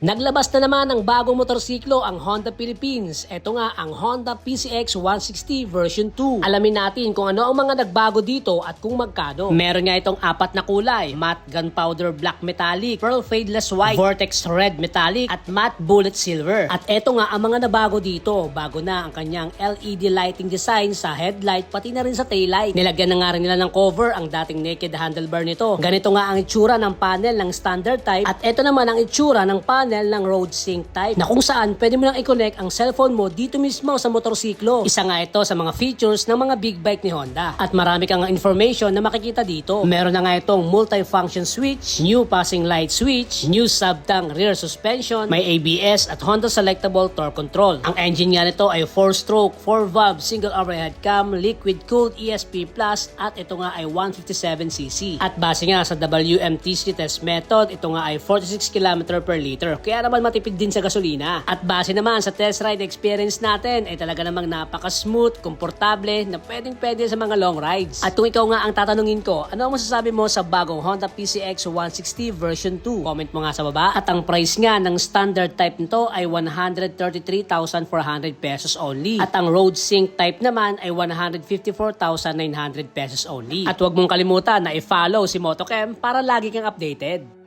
Naglabas na naman ng bagong motorsiklo ang Honda Philippines. Ito nga ang Honda PCX 160 version 2. Alamin natin kung ano ang mga nagbago dito at kung magkano. Meron nga itong apat na kulay. Matte Gunpowder Black Metallic, Pearl Fadeless White, Vortex Red Metallic, at Matte Bullet Silver. At ito nga ang mga nabago dito. Bago na ang kanyang LED lighting design sa headlight pati na rin sa taillight. Nilagyan na nga rin nila ng cover ang dating naked handlebar nito. Ganito nga ang itsura ng panel ng standard type at ito naman ang itsura ng panel ng road sync type na kung saan pwede mo lang i-connect ang cellphone mo dito mismo sa motorsiklo. Isa nga ito sa mga features ng mga big bike ni Honda. At marami kang information na makikita dito. Meron na nga itong multi-function switch, new passing light switch, new sub-tank rear suspension, may ABS at Honda selectable torque control. Ang engine nga nito ay 4-stroke, 4-valve, single overhead cam, liquid-cooled ESP Plus at ito nga ay 157cc. At base nga sa WMTC test method, ito nga ay 46 km per liter. Kaya naman matipid din sa gasolina. At base naman sa test ride experience natin, ay talaga namang napaka-smooth, komportable, na pwedeng pwede sa mga long rides. At kung ikaw nga ang tatanungin ko, ano ang masasabi mo sa bagong Honda PCX 160 version 2? Comment mo nga sa baba. At ang price nga ng standard type nito ay 133,400 pesos only. At ang road sync type naman ay 154,900 pesos only. At huwag mong kalimutan na i-follow si Motocam para lagi kang updated.